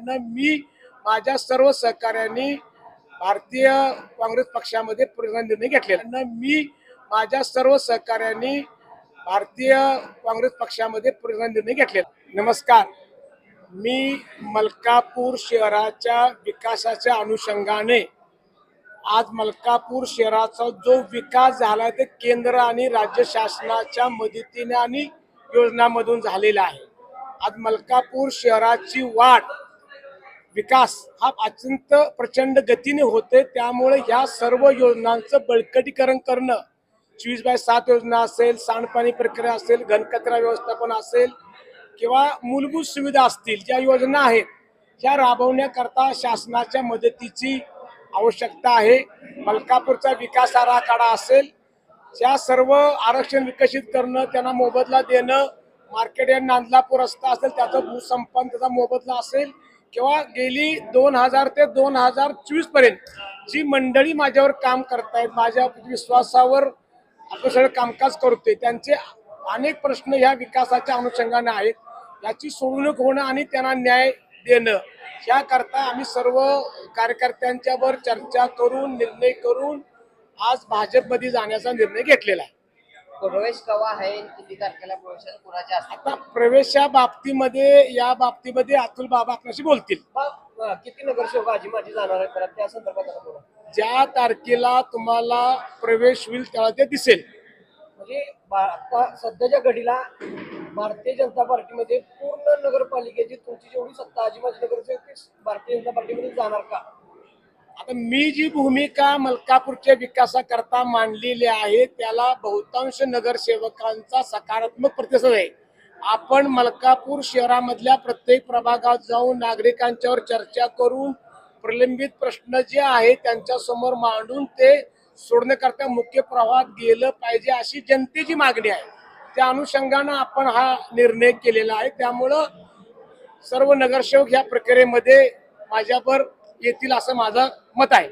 न मी माझ्या सर्व सहकार्यांनी भारतीय काँग्रेस पक्षामध्ये पूर्ण निर्णय घेतलेला न मी माझ्या सर्व सहकार्यांनी भारतीय काँग्रेस पक्षामध्ये पूर्ण निर्णय घेतलेला नमस्कार. मी मलकापूर शहराच्या विकासाच्या अनुषंगाने आज मलकापूर शहराचा जो विकास झाला ते केंद्र आणि राज्य शासनाच्या मदतीने आणि योजनामधून झालेला आहे. आज मलकापूर शहराची वाट विकास हा अत्यंत प्रचंड गतीने होते त्यामुळे ह्या सर्व योजनांचं बळकटीकरण करणं चोवीस बाय सात योजना असेल सांडपाणी प्रक्रिया असेल घनकचरा व्यवस्थापन असेल किंवा मूलभूत सुविधा असतील ज्या योजना आहेत त्या राबवण्याकरता शासनाच्या मदतीची आवश्यकता आहे. मलकापूरचा विकास आराखडा असेल या सर्व आरक्षण विकसित करणं त्यांना मोबदला देणं मार्केट या नांदलापूर रस्ता असेल त्याचा भूसंपन्न त्याचा मोबदला असेल किंवा गेली दोन हजार ते दोन हजार चोवीसपर्यंत जी मंडळी माझ्यावर काम करतायत माझ्या विश्वासावर आपलं सगळं कामकाज करतोय त्यांचे अनेक प्रश्न ह्या विकासाच्या अनुषंगाने आहेत. याची सोडवणूक होणं आणि त्यांना न्याय देणं याकरता आम्ही सर्व कार्यकर्त्यांच्यावर चर्चा करून निर्णय करून आज भाजपमध्ये जाण्याचा निर्णय घेतलेला आहे. प्रवेश कवा आहे किती तारखेला प्रवेश आहे कुणाच्या आता प्रवेशा बाबतीमध्ये या बाबतीमध्ये अतुल बाबा आपल्याशी बोलतील. किती नगरसेवक आजी माझी जाणार आहे परत? त्या संदर्भात बोला. ज्या तारखेला तुम्हाला प्रवेश होईल त्याला ते दिसेल. म्हणजे बा- आता सध्याच्या घडीला भारतीय जनता पार्टीमध्ये पूर्ण नगरपालिकेची तुमची जेवढी सत्ता आजी माझी नगरसेवक ती भारतीय जनता पार्टीमध्ये जाणार का? आता मी जी भूमिका मलकापूरच्या विकासाकरता मांडलेली आहे त्याला बहुतांश नगरसेवकांचा सकारात्मक प्रतिसाद आहे. आपण मलकापूर शहरामधल्या प्रत्येक प्रभागात जाऊन नागरिकांच्यावर चर्चा करून प्रलंबित प्रश्न जे आहेत त्यांच्यासमोर मांडून ते सोडण्याकरता मुख्य प्रवाहात गेलं पाहिजे अशी जनतेची मागणी आहे. त्या अनुषंगानं आपण हा निर्णय केलेला आहे. त्यामुळं सर्व नगरसेवक ह्या प्रक्रियेमध्ये माझ्यावर येतील असं माझं मत आहे.